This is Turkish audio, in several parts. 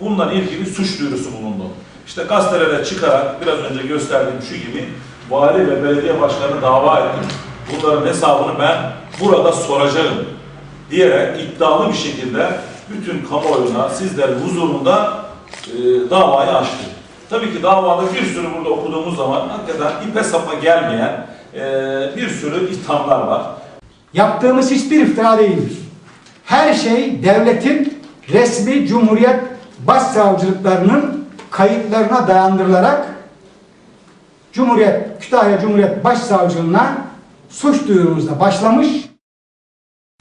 bununla ilgili suç duyurusu bulundu. İşte gazetelere çıkarak biraz önce gösterdiğim şu gibi vali ve belediye başkanı dava ettim. Bunların hesabını ben burada soracağım diyerek iddialı bir şekilde bütün kamuoyuna, sizlerin huzurunda e, davayı açtı. Tabii ki davada bir sürü burada okuduğumuz zaman hakikaten ipe sapa gelmeyen e, bir sürü ithamlar var. Yaptığımız hiçbir iftira değildir. Her şey devletin resmi cumhuriyet başsavcılıklarının kayıtlarına dayandırılarak Cumhuriyet, Kütahya Cumhuriyet Başsavcılığına suç duyurumuzla başlamış.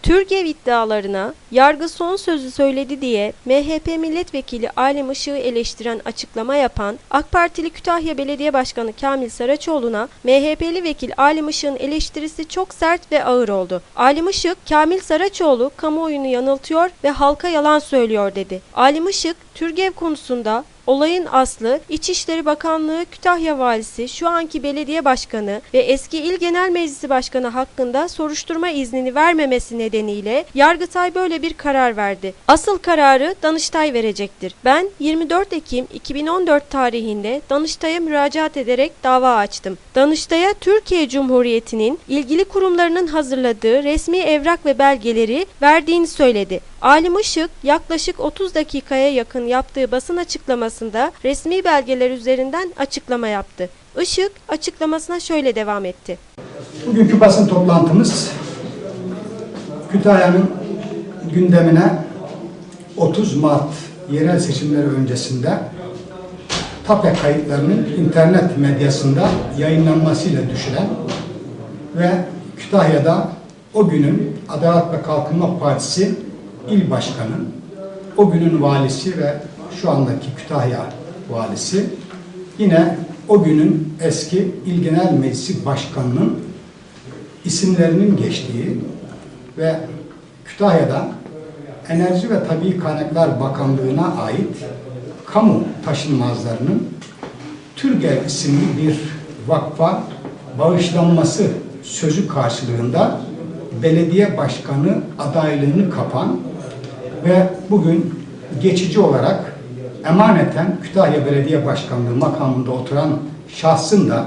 Türkiye iddialarına yargı son sözü söyledi diye MHP milletvekili Alem Işık'ı eleştiren açıklama yapan AK Partili Kütahya Belediye Başkanı Kamil Saraçoğlu'na MHP'li vekil Alem Işık'ın eleştirisi çok sert ve ağır oldu. Alem Işık, Kamil Saraçoğlu kamuoyunu yanıltıyor ve halka yalan söylüyor dedi. Alem Işık, Türgev konusunda Olayın aslı İçişleri Bakanlığı Kütahya Valisi, şu anki belediye başkanı ve eski İl Genel Meclisi Başkanı hakkında soruşturma iznini vermemesi nedeniyle Yargıtay böyle bir karar verdi. Asıl kararı Danıştay verecektir. Ben 24 Ekim 2014 tarihinde Danıştay'a müracaat ederek dava açtım. Danıştay'a Türkiye Cumhuriyeti'nin ilgili kurumlarının hazırladığı resmi evrak ve belgeleri verdiğini söyledi. Alim Işık yaklaşık 30 dakikaya yakın yaptığı basın açıklamasında resmi belgeler üzerinden açıklama yaptı. Işık açıklamasına şöyle devam etti. Bugünkü basın toplantımız Kütahya'nın gündemine 30 Mart yerel seçimleri öncesinde TAPE kayıtlarının internet medyasında yayınlanmasıyla düşülen ve Kütahya'da o günün Adalet ve Kalkınma Partisi il başkanı, o günün valisi ve şu andaki Kütahya valisi yine o günün eski İl Genel Meclisi Başkanı'nın isimlerinin geçtiği ve Kütahya'da Enerji ve Tabii Kaynaklar Bakanlığı'na ait kamu taşınmazlarının Türgev isimli bir vakfa bağışlanması sözü karşılığında belediye başkanı adaylığını kapan ve bugün geçici olarak emaneten Kütahya Belediye Başkanlığı makamında oturan şahsın da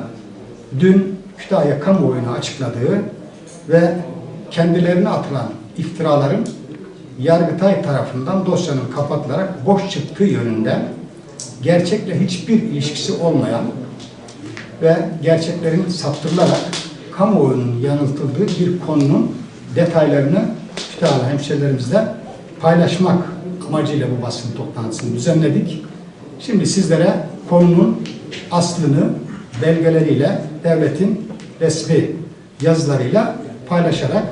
dün Kütahya kamuoyuna açıkladığı ve kendilerine atılan iftiraların Yargıtay tarafından dosyanın kapatılarak boş çıktığı yönünde gerçekle hiçbir ilişkisi olmayan ve gerçeklerin saptırılarak kamuoyunun yanıltıldığı bir konunun detaylarını Kütahya hemşehrilerimizle paylaşmak amacıyla bu basın toplantısını düzenledik. Şimdi sizlere konunun aslını belgeleriyle, devletin resmi yazılarıyla paylaşarak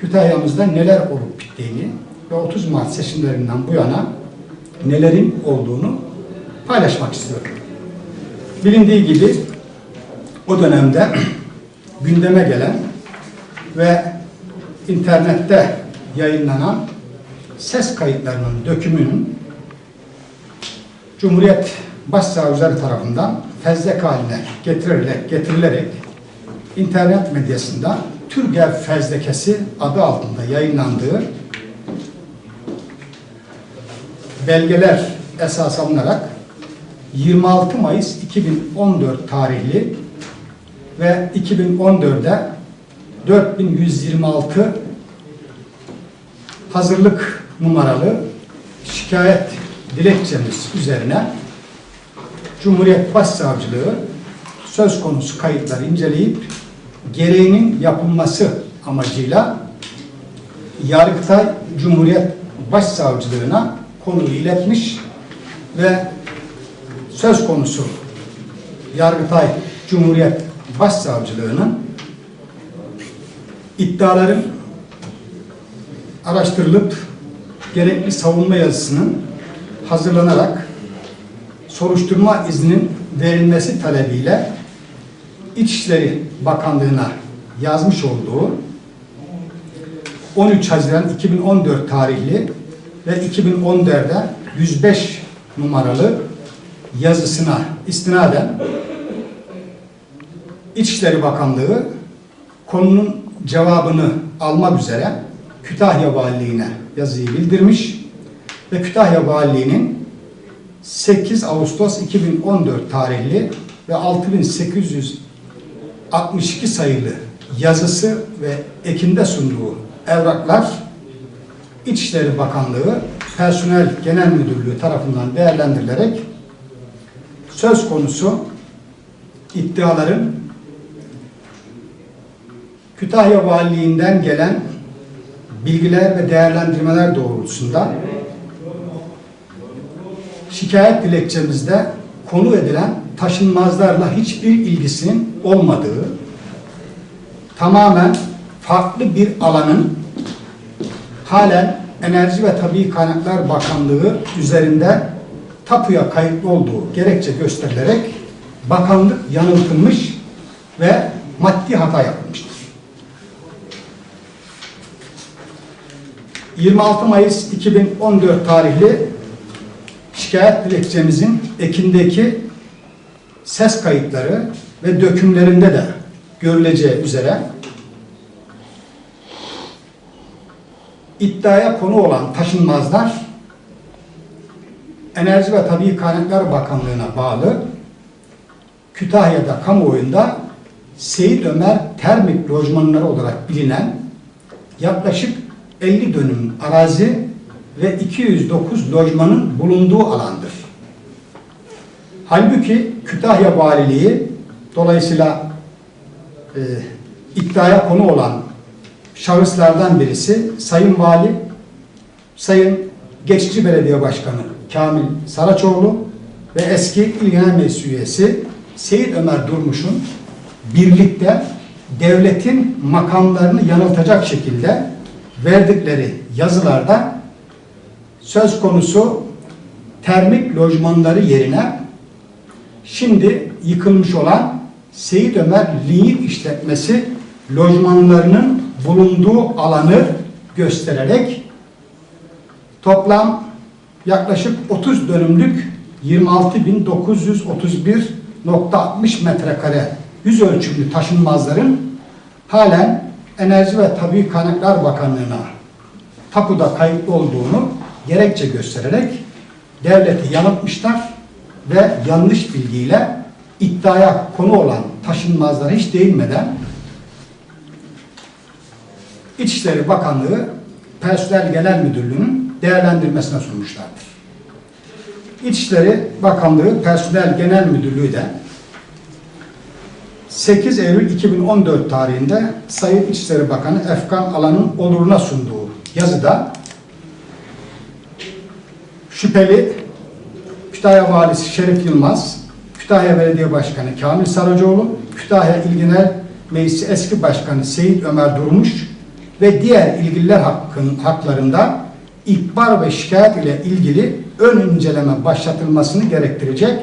Kütahya'mızda neler olup bittiğini ve 30 Mart seçimlerinden bu yana nelerin olduğunu paylaşmak istiyorum. Bilindiği gibi o dönemde gündeme gelen ve internette yayınlanan ses kayıtlarının dökümünün Cumhuriyet Başsavcıları tarafından fezlek haline getirilerek, getirilerek internet medyasında Türgev fezlekesi adı altında yayınlandığı belgeler esas alınarak 26 Mayıs 2014 tarihli ve 2014'de 4126 hazırlık numaralı şikayet dilekçemiz üzerine Cumhuriyet Başsavcılığı söz konusu kayıtları inceleyip gereğinin yapılması amacıyla Yargıtay Cumhuriyet Başsavcılığına konuyu iletmiş ve söz konusu Yargıtay Cumhuriyet Başsavcılığının iddiaların araştırılıp gerekli savunma yazısının hazırlanarak soruşturma izninin verilmesi talebiyle İçişleri Bakanlığı'na yazmış olduğu 13 Haziran 2014 tarihli ve 2014'de 105 numaralı yazısına istinaden İçişleri Bakanlığı konunun cevabını almak üzere Kütahya Valiliğine yazıyı bildirmiş ve Kütahya Valiliği'nin 8 Ağustos 2014 tarihli ve 6862 sayılı yazısı ve ekinde sunduğu evraklar İçişleri Bakanlığı Personel Genel Müdürlüğü tarafından değerlendirilerek söz konusu iddiaların Kütahya Valiliğinden gelen bilgiler ve değerlendirmeler doğrultusunda şikayet dilekçemizde konu edilen taşınmazlarla hiçbir ilgisinin olmadığı, tamamen farklı bir alanın halen Enerji ve Tabii Kaynaklar Bakanlığı üzerinde tapuya kayıtlı olduğu gerekçe gösterilerek bakanlık yanıltılmış ve maddi hata yapılmıştır. 26 Mayıs 2014 tarihli şikayet dilekçemizin ekindeki ses kayıtları ve dökümlerinde de görüleceği üzere iddiaya konu olan taşınmazlar Enerji ve Tabii Kaynaklar Bakanlığı'na bağlı Kütahya'da kamuoyunda Seyit Ömer Termik Lojmanları olarak bilinen yaklaşık 50 dönüm arazi ve 209 lojmanın bulunduğu alandır. Halbuki Kütahya Valiliği dolayısıyla e, iddiaya konu olan şahıslardan birisi Sayın Vali, Sayın Geçici Belediye Başkanı Kamil Saraçoğlu ve eski İl Genel Meclis üyesi Seyit Ömer Durmuş'un birlikte devletin makamlarını yanıltacak şekilde verdikleri yazılarda söz konusu termik lojmanları yerine şimdi yıkılmış olan Seyit Ömer Liğit işletmesi lojmanlarının bulunduğu alanı göstererek toplam yaklaşık 30 dönümlük 26.931.60 metrekare yüz ölçümlü taşınmazların halen Enerji ve Tabii Kaynaklar Bakanlığı'na tapuda kayıtlı olduğunu gerekçe göstererek devleti yanıltmışlar ve yanlış bilgiyle iddiaya konu olan taşınmazlara hiç değinmeden İçişleri Bakanlığı Personel Genel Müdürlüğü'nün değerlendirmesine sunmuşlardır. İçişleri Bakanlığı Personel Genel Müdürlüğü de 8 Eylül 2014 tarihinde Sayın İçişleri Bakanı Efkan Alan'ın oluruna sunduğu yazıda şüpheli Kütahya Valisi Şerif Yılmaz, Kütahya Belediye Başkanı Kamil Saracoğlu, Kütahya İl Genel Meclisi eski Başkanı Seyit Ömer Durmuş ve diğer ilgililer hakkın, haklarında ihbar ve şikayet ile ilgili ön inceleme başlatılmasını gerektirecek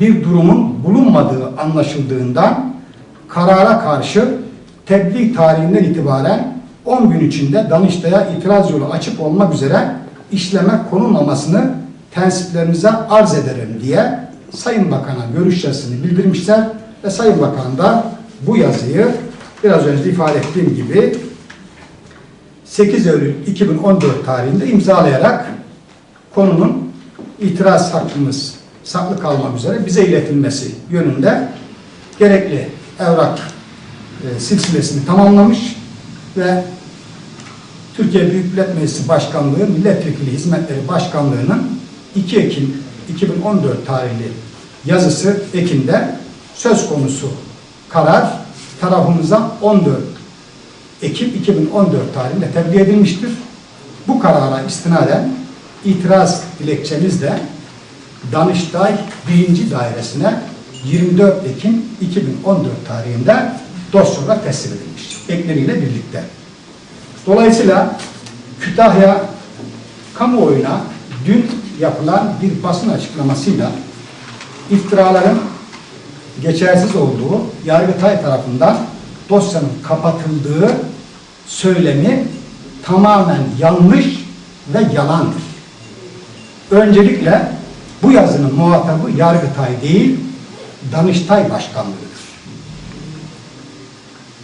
bir durumun bulunmadığı anlaşıldığından karara karşı tebliğ tarihinden itibaren 10 gün içinde Danıştay'a itiraz yolu açık olmak üzere işleme konulmamasını tensiplerinize arz ederim diye Sayın Bakan'a görüş yazısını bildirmişler ve Sayın Bakan da bu yazıyı biraz önce ifade ettiğim gibi 8 Eylül 2014 tarihinde imzalayarak konunun itiraz hakkımız saklı kalmak üzere bize iletilmesi yönünde gerekli evrak e, silsilesini tamamlamış ve Türkiye Büyük Millet Meclisi Başkanlığı Milletvekili Hizmetleri Başkanlığı'nın 2 Ekim 2014 tarihli yazısı ekinde söz konusu karar tarafımıza 14 Ekim 2014 tarihinde tebliğ edilmiştir. Bu karara istinaden itiraz dilekçemiz de Danıştay 1. Dairesi'ne 24 Ekim 2014 tarihinde dosya teslim edilmiştir. Ekleriyle birlikte. Dolayısıyla Kütahya kamuoyuna dün yapılan bir basın açıklamasıyla iftiraların geçersiz olduğu Yargıtay tarafından dosyanın kapatıldığı söylemi tamamen yanlış ve yalandır. Öncelikle bu yazının muhatabı Yargıtay değil, Danıştay Başkanlığı'dır.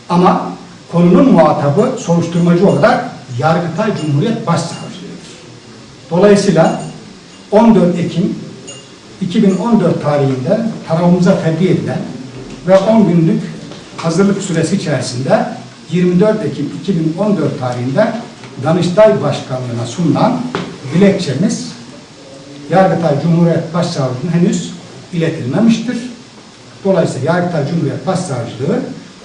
Ama konunun muhatabı soruşturmacı olarak Yargıtay Cumhuriyet Başsavcılığı'dır. Dolayısıyla 14 Ekim 2014 tarihinde tarafımıza tebliğ edilen ve 10 günlük hazırlık süresi içerisinde 24 Ekim 2014 tarihinde Danıştay Başkanlığı'na sunulan dilekçemiz Yargıtay Cumhuriyet Başsavcılığı'na henüz iletilmemiştir. Dolayısıyla Yargıtay Cumhuriyet Başsavcılığı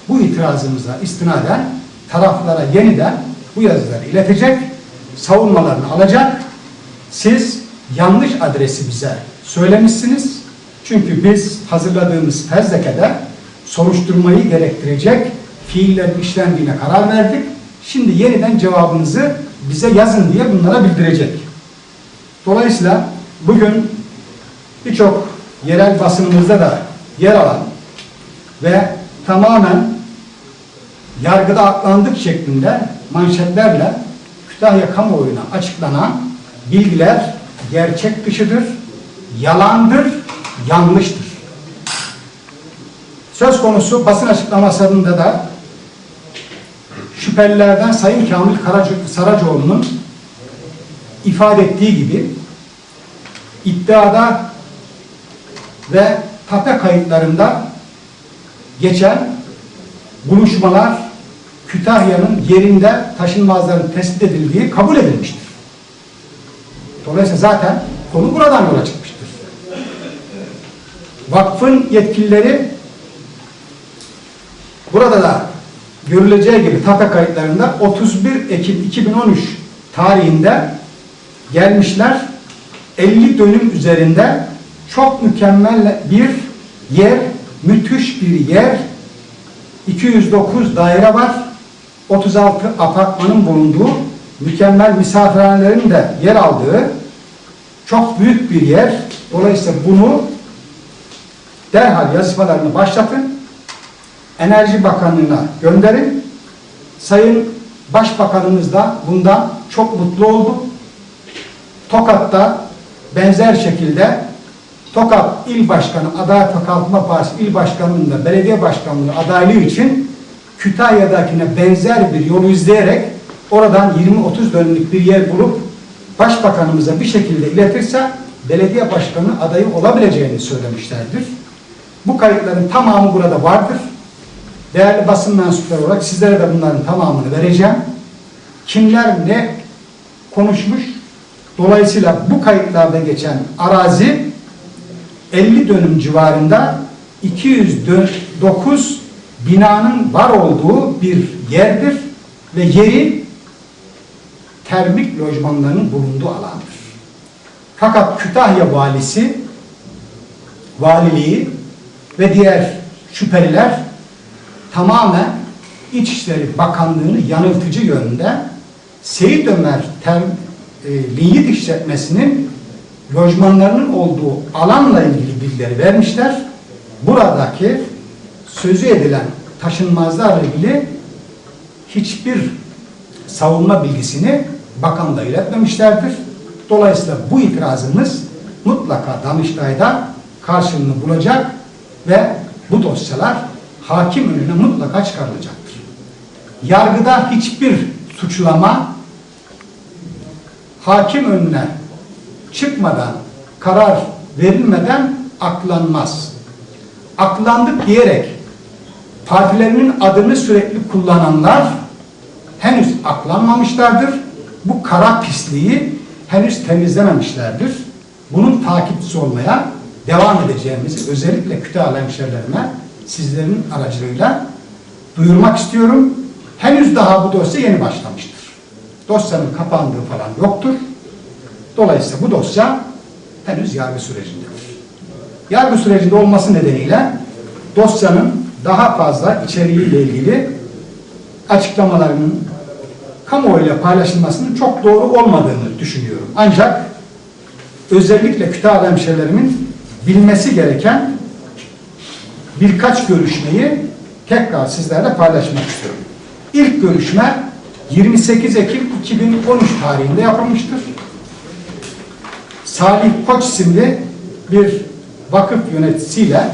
bu itirazımıza istinaden taraflara yeniden bu yazıları iletecek, savunmalarını alacak. Siz yanlış adresi bize söylemişsiniz. Çünkü biz hazırladığımız fezlekede soruşturmayı gerektirecek fiillerin işlendiğine karar verdik. Şimdi yeniden cevabınızı bize yazın diye bunlara bildirecek. Dolayısıyla bugün birçok yerel basınımızda da yer alan ve tamamen yargıda aklandık şeklinde manşetlerle Kütahya kamuoyuna açıklanan bilgiler gerçek dışıdır, yalandır, yanlıştır. Söz konusu basın açıklamasında da şüphelilerden Sayın Kamil Saracoğlu'nun ifade ettiği gibi iddiada ve tape kayıtlarında geçen buluşmalar Kütahya'nın yerinde taşınmazların tespit edildiği kabul edilmiştir. Dolayısıyla zaten konu buradan yola çıkmıştır. Vakfın yetkilileri burada da görüleceği gibi tape kayıtlarında 31 Ekim 2013 tarihinde gelmişler 50 dönüm üzerinde çok mükemmel bir yer, müthiş bir yer 209 daire var 36 apartmanın bulunduğu mükemmel misafirhanelerin de yer aldığı çok büyük bir yer. Dolayısıyla bunu derhal yazışmalarını başlatın. Enerji Bakanlığı'na gönderin. Sayın Başbakanımız da bundan çok mutlu oldu. Tokat'ta benzer şekilde Tokat İl Başkanı Adalet ve Kalkınma Partisi İl Başkanlığı'nda belediye başkanlığı adaylığı için Kütahya'dakine benzer bir yolu izleyerek oradan 20-30 dönümlük bir yer bulup Başbakanımıza bir şekilde iletirse belediye başkanı adayı olabileceğini söylemişlerdir. Bu kayıtların tamamı burada vardır. Değerli basın mensupları olarak sizlere de bunların tamamını vereceğim. Kimler ne konuşmuş? Dolayısıyla bu kayıtlarda geçen arazi 50 dönüm civarında 209 binanın var olduğu bir yerdir ve yeri termik lojmanların bulunduğu alandır. Fakat Kütahya valisi, valiliği ve diğer şüpheliler tamamen İçişleri Bakanlığı'nı yanıltıcı yönde Seyit Ömer Tem, e, işletmesinin lojmanlarının olduğu alanla ilgili bilgileri vermişler. Buradaki sözü edilen taşınmazlarla ilgili hiçbir savunma bilgisini bakanlığa iletmemişlerdir. Dolayısıyla bu itirazımız mutlaka Danıştay'da karşılığını bulacak ve bu dosyalar hakim önüne mutlaka çıkarılacaktır. Yargıda hiçbir suçlama hakim önüne çıkmadan, karar verilmeden aklanmaz. Aklandık diyerek partilerinin adını sürekli kullananlar henüz aklanmamışlardır. Bu kara pisliği henüz temizlememişlerdir. Bunun takipçisi olmaya devam edeceğimizi özellikle Kütahya hemşehrilerime sizlerin aracılığıyla duyurmak istiyorum. Henüz daha bu dosya yeni başlamıştır. Dosyanın kapandığı falan yoktur. Dolayısıyla bu dosya henüz yargı sürecindedir. Yargı sürecinde olması nedeniyle dosyanın daha fazla içeriğiyle ilgili açıklamalarının kamuoyuyla paylaşılmasının çok doğru olmadığını düşünüyorum. Ancak özellikle Kütahya hemşerilerimin bilmesi gereken birkaç görüşmeyi tekrar sizlerle paylaşmak istiyorum. İlk görüşme 28 Ekim 2013 tarihinde yapılmıştır. Salih Koç isimli bir vakıf yöneticisiyle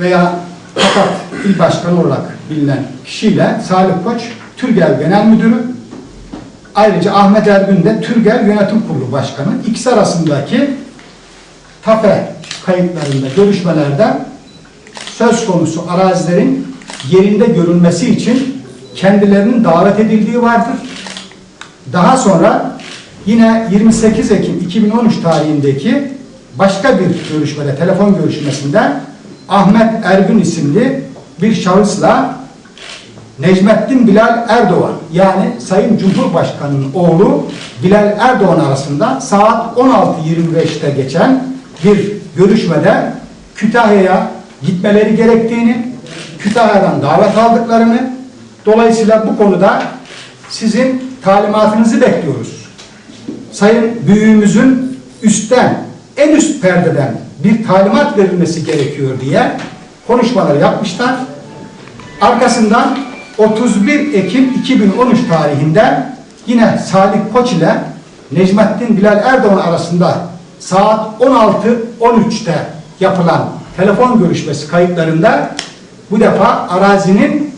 veya Tokat İl Başkanı olarak bilinen kişiyle Salih Koç Türgel Genel Müdürü Ayrıca Ahmet Ergün de Türgel Yönetim Kurulu Başkanı. İkisi arasındaki TAFE kayıtlarında, görüşmelerde söz konusu arazilerin yerinde görülmesi için kendilerinin davet edildiği vardır. Daha sonra yine 28 Ekim 2013 tarihindeki başka bir görüşmede, telefon görüşmesinde Ahmet Ergün isimli bir şahısla Necmettin Bilal Erdoğan yani Sayın Cumhurbaşkanı'nın oğlu Bilal Erdoğan arasında saat 16.25'te geçen bir görüşmede Kütahya'ya gitmeleri gerektiğini, Kütahya'dan davet aldıklarını, dolayısıyla bu konuda sizin talimatınızı bekliyoruz. Sayın büyüğümüzün üstten, en üst perdeden bir talimat verilmesi gerekiyor diye konuşmalar yapmışlar. Arkasından 31 Ekim 2013 tarihinde yine Salih Koç ile Necmettin Bilal Erdoğan arasında saat 16.13'te yapılan telefon görüşmesi kayıtlarında bu defa arazinin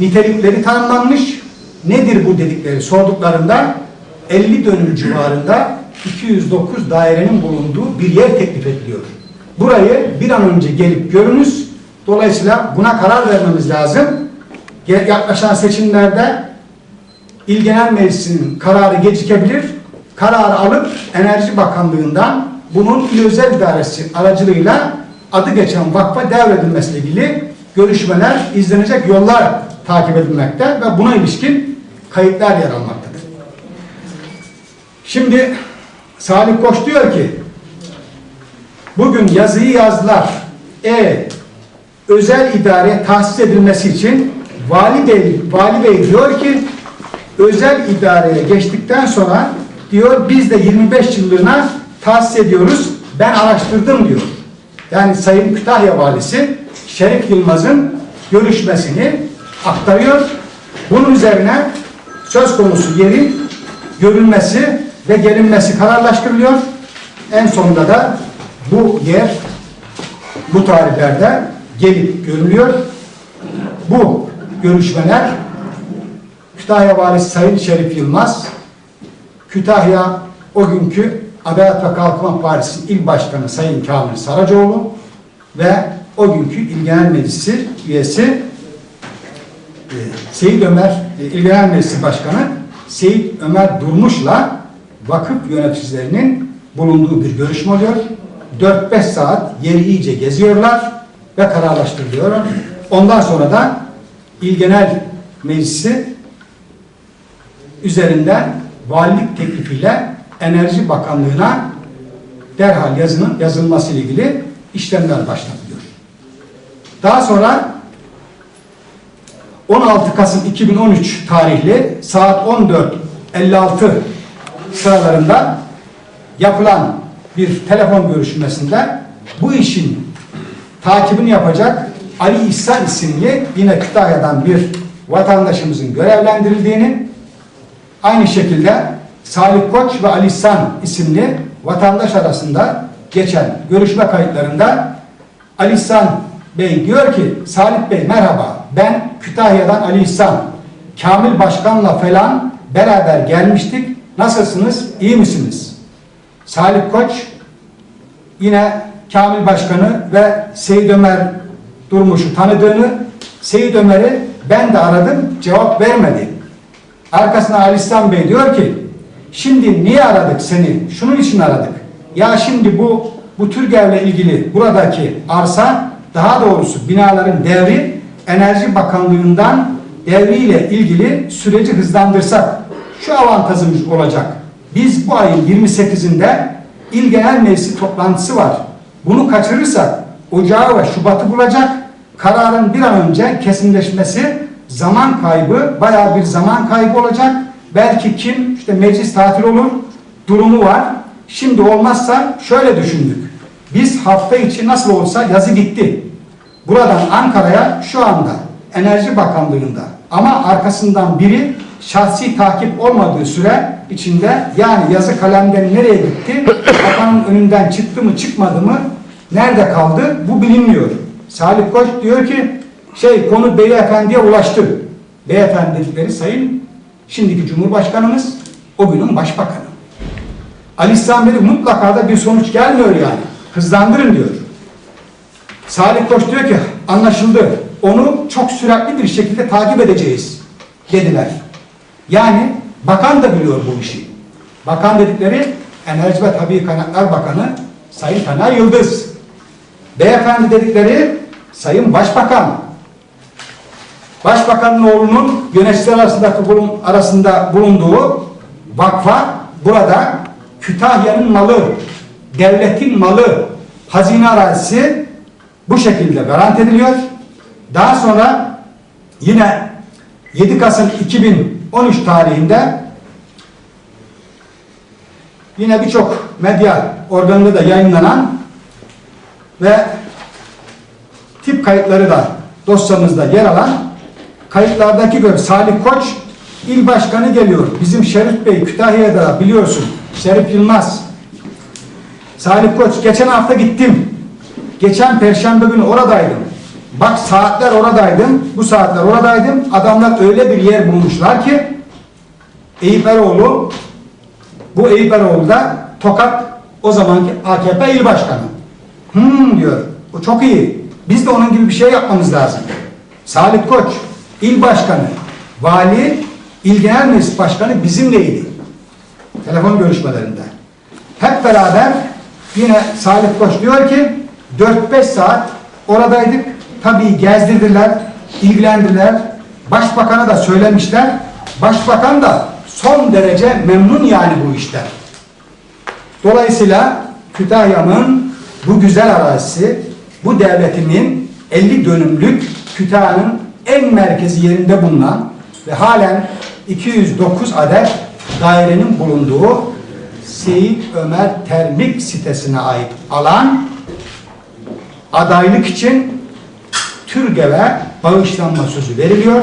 nitelikleri tanımlanmış. Nedir bu dedikleri sorduklarında 50 dönüm civarında 209 dairenin bulunduğu bir yer teklif ediliyor. Burayı bir an önce gelip görünüz. Dolayısıyla buna karar vermemiz lazım. Yaklaşan seçimlerde İl Genel Meclisi'nin kararı gecikebilir. Kararı alıp Enerji Bakanlığı'ndan bunun İl Özel İdaresi aracılığıyla adı geçen vakfa devredilmesiyle ilgili görüşmeler, izlenecek yollar takip edilmekte ve buna ilişkin kayıtlar yer almaktadır. Şimdi Salih Koç diyor ki bugün yazıyı yazdılar. E özel idare tahsis edilmesi için Vali Bey, Vali Bey diyor ki özel idareye geçtikten sonra diyor biz de 25 yıllığına tahsis ediyoruz. Ben araştırdım diyor. Yani Sayın Kütahya Valisi Şerif Yılmaz'ın görüşmesini aktarıyor. Bunun üzerine söz konusu yerin görülmesi ve gelinmesi kararlaştırılıyor. En sonunda da bu yer bu tarihlerde gelip görülüyor. Bu görüşmeler Kütahya Valisi Sayın Şerif Yılmaz, Kütahya o günkü Adalet ve Kalkınma Partisi İl Başkanı Sayın Kamil Saracoğlu ve o günkü İl Genel Meclisi üyesi e, Seyit Ömer, e, İl Genel Meclisi Başkanı Seyit Ömer Durmuş'la vakıf yöneticilerinin bulunduğu bir görüşme oluyor. 4-5 saat yeri iyice geziyorlar ve kararlaştırılıyor. Ondan sonra da İl Genel Meclisi üzerinden valilik teklifiyle Enerji Bakanlığı'na derhal yazının yazılması ile ilgili işlemler başlatılıyor. Daha sonra 16 Kasım 2013 tarihli saat 14.56 sıralarında yapılan bir telefon görüşmesinde bu işin takibini yapacak Ali İhsan isimli yine Kütahya'dan bir vatandaşımızın görevlendirildiğini aynı şekilde Salih Koç ve Ali İhsan isimli vatandaş arasında geçen görüşme kayıtlarında Ali İhsan Bey diyor ki Salih Bey merhaba. Ben Kütahya'dan Ali İhsan Kamil Başkan'la falan beraber gelmiştik nasılsınız iyi misiniz? Salih Koç yine Kamil Başkanı ve Seyit Ömer Durmuş'u tanıdığını, Seyit Ömer'i ben de aradım, cevap vermedi. Arkasına Ali İhsan Bey diyor ki, şimdi niye aradık seni? Şunun için aradık. Ya şimdi bu bu Türgev'le ilgili buradaki arsa, daha doğrusu binaların devri Enerji Bakanlığı'ndan devriyle ilgili süreci hızlandırsak şu avantajımız olacak. Biz bu ayın 28'inde İl Genel Meclisi toplantısı var. Bunu kaçırırsak Ocağı ve Şubat'ı bulacak. Kararın bir an önce kesinleşmesi zaman kaybı, bayağı bir zaman kaybı olacak. Belki kim işte meclis tatil olur durumu var. Şimdi olmazsa şöyle düşündük. Biz hafta içi nasıl olsa yazı gitti. Buradan Ankara'ya şu anda Enerji Bakanlığı'nda ama arkasından biri şahsi takip olmadığı süre içinde yani yazı kalemden nereye gitti, bakanın önünden çıktı mı çıkmadı mı, nerede kaldı bu bilinmiyor. Salih Koç diyor ki şey konu beyefendiye ulaştı. Beyefendi dedikleri sayın şimdiki Cumhurbaşkanımız o günün başbakanı. Ali İhsan Bey mutlaka da bir sonuç gelmiyor yani. Hızlandırın diyor. Salih Koç diyor ki anlaşıldı. Onu çok süratli bir şekilde takip edeceğiz dediler. Yani bakan da biliyor bu işi. Bakan dedikleri Enerji ve Tabii Kaynaklar Bakanı Sayın Taner Yıldız. Beyefendi dedikleri Sayın Başbakan. Başbakanın oğlunun yöneticiler arasında, bulun, arasında bulunduğu vakfa burada Kütahya'nın malı, devletin malı, hazine arazisi bu şekilde garanti ediliyor. Daha sonra yine 7 Kasım 2013 tarihinde yine birçok medya organında da yayınlanan ve tip kayıtları da dosyamızda yer alan kayıtlardaki gibi Salih Koç il başkanı geliyor. Bizim Şerif Bey Kütahya'da biliyorsun. Şerif Yılmaz. Salih Koç geçen hafta gittim. Geçen perşembe günü oradaydım. Bak saatler oradaydım. Bu saatler oradaydım. Adamlar öyle bir yer bulmuşlar ki Eyüp Eroğlu bu Eyüp Eroğlu da Tokat o zamanki AKP il başkanı. Hmm diyor. O çok iyi. Biz de onun gibi bir şey yapmamız lazım. Salih Koç, il başkanı, vali, il genel meclis başkanı bizimleydi. Telefon görüşmelerinde. Hep beraber yine Salih Koç diyor ki 4-5 saat oradaydık. Tabii gezdirdiler, ilgilendiler. Başbakan'a da söylemişler. Başbakan da son derece memnun yani bu işten. Dolayısıyla Kütahya'nın bu güzel arazisi, bu devletinin 50 dönümlük Kütahya'nın en merkezi yerinde bulunan ve halen 209 adet dairenin bulunduğu Seyit Ömer Termik sitesine ait alan adaylık için TÜRGEV'e bağışlanma sözü veriliyor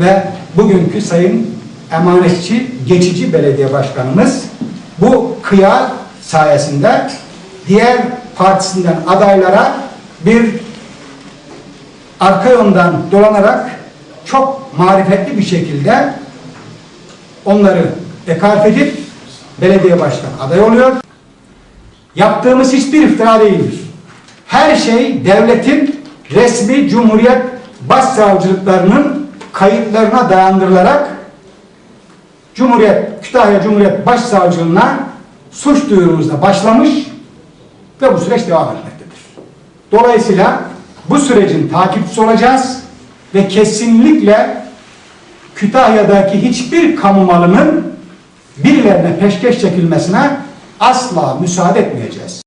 ve bugünkü Sayın Emanetçi Geçici Belediye Başkanımız bu kıyar sayesinde diğer partisinden adaylara bir arka yoldan dolanarak çok marifetli bir şekilde onları ekarf edip belediye başkanı aday oluyor. Yaptığımız hiçbir iftira değildir. Her şey devletin resmi cumhuriyet başsavcılıklarının kayıtlarına dayandırılarak Cumhuriyet, Kütahya Cumhuriyet Başsavcılığına suç duyurumuzda başlamış ve bu süreç devam etmektedir. Dolayısıyla bu sürecin takipçisi olacağız ve kesinlikle Kütahya'daki hiçbir kamu malının birilerine peşkeş çekilmesine asla müsaade etmeyeceğiz.